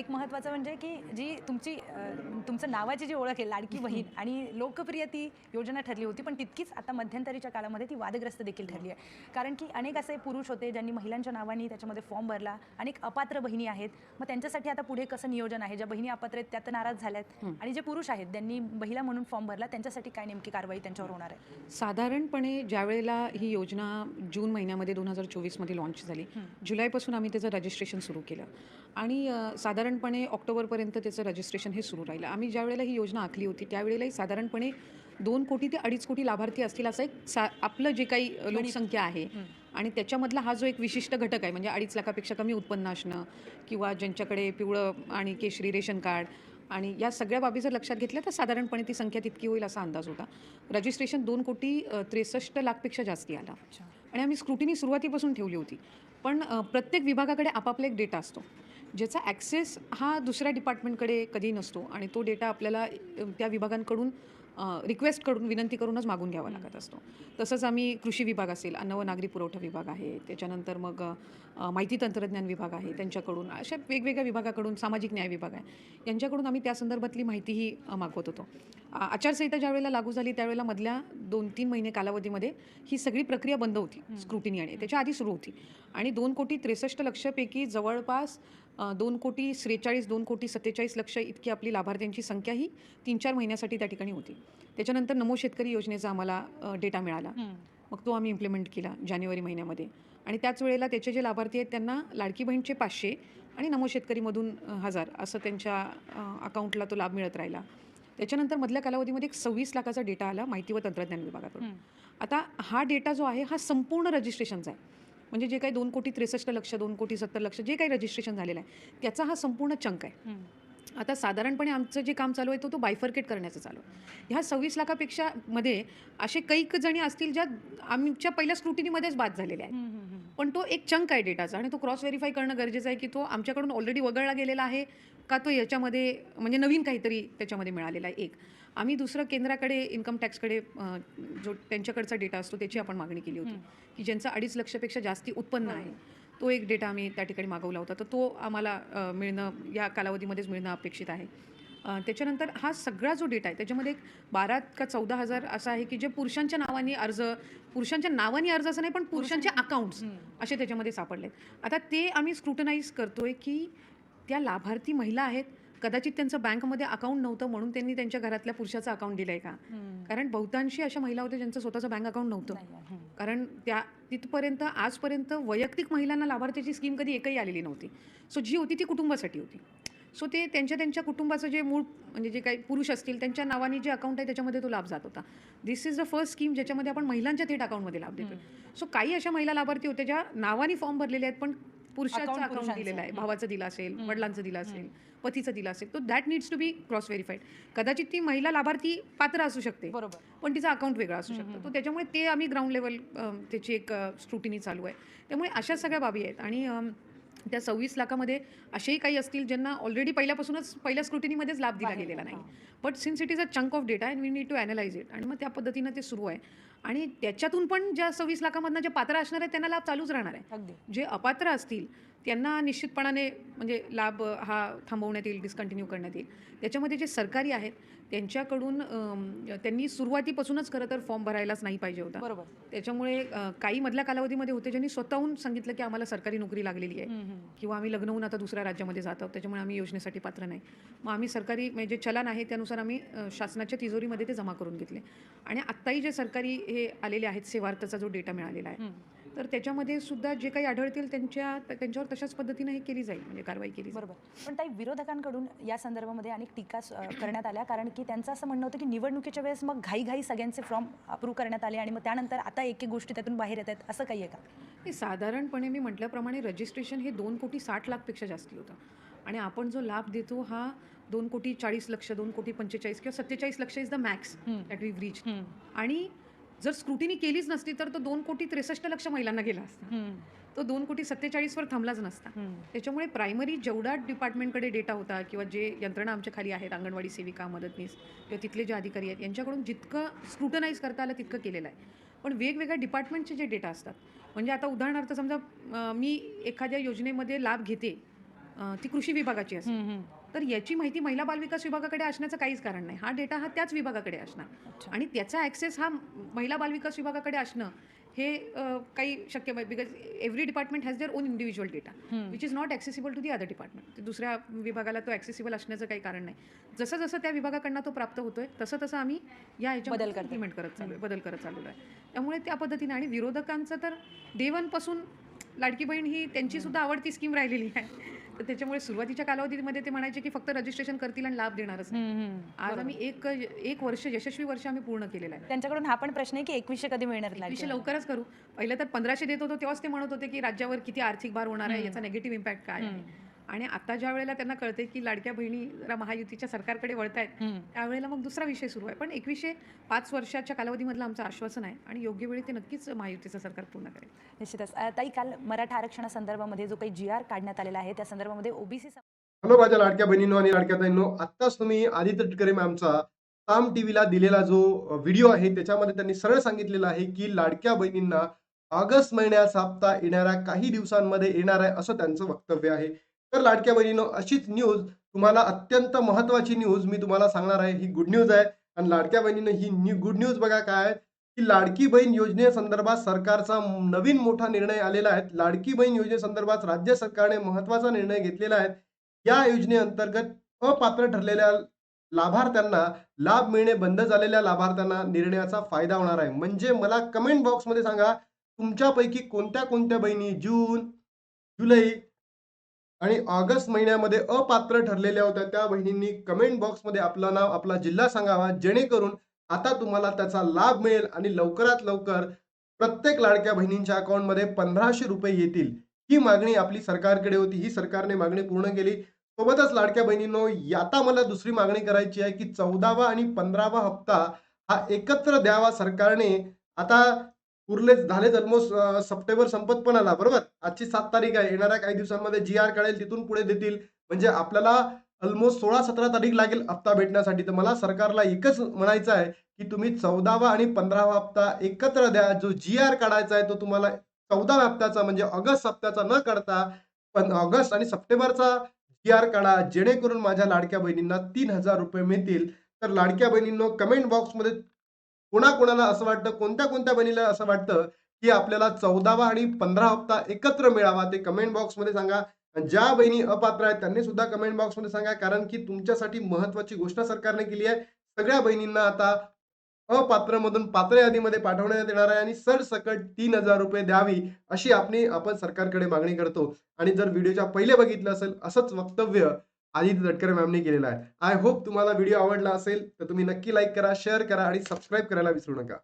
एक महत्त्वाचं म्हणजे की जी तुमची तुमचं नावाची जी ओळख आहे लाडकी बहीण आणि लोकप्रिय ती योजना ठरली होती पण तितकीच आता मध्यंतरीच्या काळामध्ये ती वादग्रस्त देखील ठरली आहे. कारण की अनेक असे पुरुष होते ज्यांनी महिलांच्या नावाने त्याच्यामध्ये फॉर्म भरला अनेक अपात्र बहिणी आहेत. मग त्यांच्यासाठी आता पुढे कसं नियोजन आहे? ज्या बहिणी अपात्र आहेत त्या तर नाराज झाल्यात. आणि जे पुरुष आहेत ज्यांनी महिला म्हणून फॉर्म भरला त्यांच्यासाठी काय नेमकी कारवाई त्यांच्यावर होणार आहे? साधारणपणे ज्या वेळेला ही योजना जून महिन्यामध्ये दोन हजार चोवीसमध्ये लॉन्च झाली जुलैपासून आम्ही त्याचं रजिस्ट्रेशन सुरू केलं. आणि अ, साधारणपणे ऑक्टोबरपर्यंत त्याचं रजिस्ट्रेशन हे सुरू राहिलं. आम्ही ज्या वेळेला ही योजना आखली होती त्यावेळेलाही साधारणपणे दोन कोटी ते अडीच कोटी लाभार्थी असतील असं एक सा आपलं जे काही लोकसंख्या आहे आणि त्याच्यामधला हा जो एक विशिष्ट घटक आहे म्हणजे अडीच लाखापेक्षा कमी उत्पन्न असणं किंवा ज्यांच्याकडे पिवळं आणि केशरी रेशन कार्ड आणि या सगळ्या बाबी जर लक्षात घेतल्या तर साधारणपणे ती संख्या तितकी होईल असा अंदाज होता. रजिस्ट्रेशन दोन कोटी त्रेसष्ट लाखपेक्षा जास्ती आला. आणि आम्ही स्क्रुटिनी सुरुवातीपासून ठेवली होती. पण प्रत्येक विभागाकडे आपापला एक डेटा असतो. ज्याचा ॲक्सेस हा दुसऱ्या डिपार्टमेंटकडे कधी नसतो आणि तो डेटा आपल्याला त्या विभागांकडून रिक्वेस्ट करून विनंती करूनच मागून घ्यावा लागत असतो. तसंच आम्ही कृषी विभाग असेल अन्न व नागरी पुरवठा विभाग आहे त्याच्यानंतर मग माहिती तंत्रज्ञान विभाग आहे त्यांच्याकडून अशा वेगवेगळ्या विभागाकडून सामाजिक न्याय विभाग आहे यांच्याकडून आम्ही त्या संदर्भातली माहितीही मागवत होतो. आचारसंहिता ज्यावेळेला लागू झाली त्यावेळेला मधल्या दोन तीन महिने कालावधीमध्ये ही सगळी प्रक्रिया बंद होती स्क्रुटिनी आणि त्याच्या आधी सुरू होती. आणि दोन कोटी त्रेसष्ट लक्षपैकी जवळपास दोन कोटी त्रेचाळीस दोन कोटी सत्तेचाळीस लक्ष इतकी आपली लाभार्थ्यांची संख्या ही तीन चार महिन्यासाठी त्या ठिकाणी होती. त्याच्यानंतर नमो शेतकरी योजनेचा आम्हाला डेटा मिळाला. मग तो आम्ही इम्प्लिमेंट केला जानेवारी महिन्यामध्ये. आणि त्याच वेळेला त्याचे जे लाभार्थी आहेत त्यांना लाडकी बहीणचे पाचशे आणि नमो शेतकरीमधून हजार असं त्यांच्या अकाउंटला तो लाभ मिळत राहिला. त्याच्यानंतर मधल्या कालावधीमध्ये एक सव्वीस लाखाचा डेटा आला माहिती व तंत्रज्ञान विभागाकडून. आता हा डेटा जो आहे हा संपूर्ण रजिस्ट्रेशनचा आहे. म्हणजे जे काही दोन कोटी त्रेसष्ट लक्ष दोन कोटी सत्तर लक्ष जे काही रजिस्ट्रेशन झालेलं आहे त्याचा हा संपूर्ण चंक आहे. आता साधारणपणे आमचं जे काम चालू आहे तो तो बायफर्केट करण्याचं चालू आहे. ह्या सव्वीस लाखापेक्षा मध्ये असे कैक जणी असतील ज्या आमच्या पहिल्या स्क्रुटिनीमध्येच बाद झालेल्या आहेत. पण तो एक चंक आहे डेटाचा आणि तो क्रॉस व्हेरीफाय करणं गरजेचं आहे की तो आमच्याकडून ऑलरेडी वगळला गेलेला आहे का तो याच्यामध्ये म्हणजे नवीन काहीतरी त्याच्यामध्ये मिळालेला आहे एक. आम्ही दुसरं केंद्राकडे इन्कम टॅक्सकडे जो त्यांच्याकडचा डेटा असतो त्याची आपण मागणी केली होती की ज्यांचं अडीच लक्षपेक्षा जास्ती उत्पन्न आहे तो एक डेटा आम्ही त्या ठिकाणी मागवला होता. तर तो आम्हाला मिळणं या कालावधीमध्येच मिळणं अपेक्षित आहे. त्याच्यानंतर हा सगळा जो डेटा आहे त्याच्यामध्ये एक बारा का चौदा हजार असा आहे की जे पुरुषांच्या नावाने अर्ज पुरुषांच्या नावाने अर्ज असं नाही पण पुरुषांचे अकाउंट्स असे त्याच्यामध्ये सापडलेत. आता ते आम्ही स्क्रुटनाईज करतोय की त्या लाभार्थी महिला आहेत कदाचित त्यांचं बँकमध्ये अकाउंट नव्हतं म्हणून त्यांनी त्यांच्या घरातल्या पुरुषाचं अकाउंट दिलं आहे का कारण बहुतांशी अशा महिला होत्या ज्यांचं स्वतःचं बँक अकाउंट नव्हतं. कारण त्या तिथपर्यंत आजपर्यंत वैयक्तिक महिलांना लाभार्थ्याची स्कीम कधी एकही आलेली नव्हती. सो जी होती ती कुटुंबासाठी होती. सो ते त्यांच्या त्यांच्या कुटुंबाचं जे मूळ म्हणजे जे काही पुरुष असतील त्यांच्या नावाने जे अकाउंट आहे त्याच्यामध्ये तो लाभ जात होता. This is the first scheme ज्याच्यामध्ये आपण महिलांच्या थेट अकाउंटमध्ये लाभ देतो सो काही अशा महिला लाभार्थी होत्या ज्या नावाने फॉर्म भरलेले आहेत पण पुरुषाचं अकाउंट. दिलेलं आहे. भावाचं दिलं असेल वडिलांचं दिलं असेल पतीचं दिलं असेल तो that needs to be cross verified कदाचित ती महिला लाभार्थी पात्र असू शकते बरोबर. पण तिचं अकाउंट वेगळं असू शकतं. तो त्याच्यामुळे ते आम्ही ग्राउंड लेवल त्याची एक स्क्रुटिनी चालू आहे. त्यामुळे अशा सगळ्या बाबी आहेत. आणि त्या सव्वीस लाखामध्ये असेही काही असतील ज्यांना ऑलरेडी पहिल्यापासूनच पहिल्या स्क्रुटिनीमध्येच लाभ दिला गेलेला नाही. But since it is a chunk of data and we need to analyse it आणि मग त्या पद्धतीनं ते सुरू आहे. आणि त्याच्यातून पण ज्या सव्वीस लाखामधनं जे पात्र असणार आहेत त्यांना लाभ चालूच राहणार आहे. जे अपात्र असतील त्यांना निश्चितपणाने म्हणजे लाभ हा थांबवण्यात येईल डिस्कंटिन्यू करण्यात येईल. त्याच्यामध्ये जे सरकारी आहेत त्यांच्याकडून त्यांनी सुरुवातीपासूनच खरं तर फॉर्म भरायलाच नाही पाहिजे होता. बरोबर. त्याच्यामुळे काही मधल्या कालावधीमध्ये होते ज्यांनी स्वतःहून सांगितलं की आम्हाला सरकारी नोकरी लागलेली आहे. किंवा आम्ही लग्न होऊन आता दुसऱ्या राज्यामध्ये जात आहोत त्याच्यामुळे आम्ही योजनेसाठी पात्र नाही. मग आम्ही सरकारी म्हणजे जे चलन आहे त्यानुसार आम्ही शासनाच्या तिजोरीमध्ये ते जमा करून घेतले. आणि आत्ताही जे सरकारी हे आलेले आहेत सेवार्थाचा जो डेटा मिळालेला आहे तर त्याच्यामध्ये सुद्धा जे काही आढळतील त्यांच्या त्यांच्यावर तशाच पद्धतीने हे केली जाईल म्हणजे कारवाई केली बरोबर. पण ताई विरोधकांकडून या संदर्भामध्ये अनेक टीका करण्यात आल्या. कारण की त्यांचं असं म्हणणं होतं की निवडणुकीच्या वेळेस मग घाई घाई सगळ्यांचे फॉर्म अप्रूव्ह करण्यात आले आणि मग त्यानंतर आता एक एक गोष्टी त्यातून बाहेर येत आहेत. असं काही आहे का? साधारणपणे मी म्हटल्याप्रमाणे रजिस्ट्रेशन हे दोन कोटी साठ लाखपेक्षा जास्ती होतं. आणि आपण जो लाभ देतो हा दोन कोटी चाळीस लक्ष दोन कोटी पंचेचाळीस किंवा सत्तेचाळीस लक्ष is the max that we reach आणि जर स्क्रुटिनी केलीच नसती तर तो दोन कोटी त्रेसष्ट लक्ष महिलांना गेला असता. तो दोन कोटी सत्तेचाळीसवर थांबलाच नसता. त्याच्यामुळे प्रायमरी जेवढा डिपार्टमेंटकडे डेटा होता किंवा जे यंत्रणा आमच्या खाली आहेत अंगणवाडी सेविका मदतनीस किंवा तिथले जे अधिकारी आहेत यांच्याकडून जितकं स्क्रुटनाईज करता आलं तितकं केलेलं आहे. पण वेगवेगळ्या डिपार्टमेंटचे जे डेटा असतात म्हणजे आता उदाहरणार्थ समजा मी एखाद्या योजनेमध्ये लाभ घेते ती कृषी विभागाची हम्म. तर याची माहिती महिला बालविकास विभागाकडे असण्याचं काहीच कारण नाही. हा डेटा हा त्याच विभागाकडे असणार. आणि त्याचा ॲक्सेस हा महिला बालविकास विभागाकडे असणं हे काही शक्य नाही. Because every department has their own individual data. Which is not accessible to the other department दुसऱ्या विभागाला तो ॲक्सेसिबल असण्याचं काही कारण नाही. जसं जसं त्या विभागाकडनं तो प्राप्त होतोय तसं तसं आम्ही या बदल. इम्प्लिमेंट करत चालू आहे बदल करत चाललो आहे. त्यामुळे त्या पद्धतीने आणि विरोधकांचं तर डे पासून लाडकी बहीण ही त्यांची सुद्धा आवडती स्कीम राहिलेली आहे. त्याच्यामुळे सुरुवातीच्या कालावधीमध्ये ते म्हणायचे की फक्त रजिस्ट्रेशन करतील आणि लाभ देणारच. आज आम्ही एक एक वर्ष यशस्वी वर्ष आम्ही पूर्ण केलेलं आहे. त्यांच्याकडून हा पण प्रश्न आहे की एकवीसशे कधी मिळणार लाडकी लवकरच करू. पहिलं तर पंधराशे देत होतो तेव्हाच ते म्हणत होते की राज्यावर किती आर्थिक भार होणार आहे याचा नेगेटिव्ह इम्पॅक्ट काय आहे. आणि आता ज्या वेळेला त्यांना कळते की लाडक्या बहिणी जरा महायुतीच्या सरकारकडे वळतायत हम्म. त्यावेळेला मग दुसरा विषय सुरू आहे. पण एकवीसशे पाच वर्षाच्या कालावधीमधलं आमचं आश्वासन आहे आणि योग्य वेळी ते नक्कीच महायुतीचं सरकार पूर्ण करेल. निश्चितच. ताई काल मराठा आरक्षणासंदर्भामध्ये जो काही जी आर काढण्यात आलेला आहे त्या संदर्भामध्ये ओबीसी हॅलो माझ्या लाडक्या बहिणींनो आणि लाडक्या ताईंनो. आत्ताच तुम्ही आदित्य टिटकरे मॅमचा साम टीव्हीला दिलेला जो व्हिडिओ आहे त्याच्यामध्ये त्यांनी सरळ सांगितलेलं आहे की लाडक्या बहिणींना ऑगस्ट महिन्याचा हप्ता येणाऱ्या काही दिवसांमध्ये येणार आहे असं त्यांचं वक्तव्य आहे. तर लाडक्या बहिणीनो अशीच न्यूज तुम्हाला अत्यंत महत्वाची न्यूज मी तुम्हाला सांगणार आहे. ही गुड न्यूज आहे. आणि लाडक्या बहिणीनं ही न्यू गुड न्यूज बघा काय की लाडकी बहीण योजनेसंदर्भात सरकारचा नवीन मोठा निर्णय आलेला आहे. लाडकी बहीण योजनेसंदर्भात राज्य सरकारने महत्त्वाचा निर्णय घेतलेला आहे. या योजनेअंतर्गत अपात्र ठरलेल्या लाभार्थ्यांना लाभ मिळणे बंद झालेल्या लाभार्थ्यांना निर्णयाचा फायदा होणार आहे. म्हणजे मला कमेंट बॉक्समध्ये सांगा तुमच्यापैकी कोणत्या कोणत्या बहिणी जून जुलै आणि ऑगस्ट महिन्यामध्ये अपात्र ठरलेल्या होत्या. त्या बहिणींनी कमेंट बॉक्समध्ये आपलं नाव आपला जिल्हा सांगावा जेणेकरून आता तुम्हाला त्याचा लाभ मिळेल आणि लवकरात लवकर प्रत्येक लाडक्या बहिणींच्या अकाउंटमध्ये पंधराशे रुपये येतील. ही मागणी आपली सरकारकडे होती. ही सरकारने मागणी पूर्ण केली. सोबतच लाडक्या बहिणींनो आता मला दुसरी मागणी करायची आहे की चौदावा आणि पंधरावा हप्ता हा एकत्र द्यावा सरकारने. आता उरले झालेच ऑलमोस्ट सप्टेंबर संपत पण आला बरोबर? आजची सात तारीख आहे येणाऱ्या काही दिवसांमध्ये जी आर कळेल तिथून पुढे देतील. म्हणजे आपल्याला ऑलमोस्ट सोळा सतरा तारीख लागेल हप्ता भेटण्यासाठी. तर मला सरकारला एकच म्हणायचं आहे की तुम्ही चौदावा आणि पंधरावा हप्ता एकत्र द्या. जो जी आर काढायचा आहे तो तुम्हाला चौदाव्या हप्त्याचा म्हणजे ऑगस्ट हप्त्याचा न काढता पण ऑगस्ट आणि सप्टेंबरचा जी आर काढा. जेणेकरून माझ्या लाडक्या बहिणींना तीन हजार रुपये मिळतील. तर लाडक्या बहिणींनो कमेंट बॉक्समध्ये कोणाकोणाला असं वाटतं कोणत्या कोणत्या बहिणीला असं वाटतं की आपल्याला चौदावा आणि पंधरा हप्ता एकत्र मिळावा ते कमेंट बॉक्समध्ये सांगा. ज्या बहिणी अपात्र आहेत त्यांनी सुद्धा कमेंट बॉक्समध्ये सांगा कारण की तुमच्यासाठी महत्वाची घोषणा सरकारने केली आहे. सगळ्या बहिणींना आता अपात्रमधून पात्र यादीमध्ये पाठवण्यात येणार आहे आणि सरसकट तीन हजार रुपये द्यावी अशी आपली आपण सरकारकडे मागणी करतो. आणि जर व्हिडिओच्या पहिले बघितलं असेल असंच वक्तव्य आदित्य तटकरे मॅमने केलेला आहे. आय होप तुम्हाला व्हिडिओ आवडला असेल तर तुम्ही नक्की लाईक करा शेअर करा आणि सबस्क्राईब करायला विसरू नका.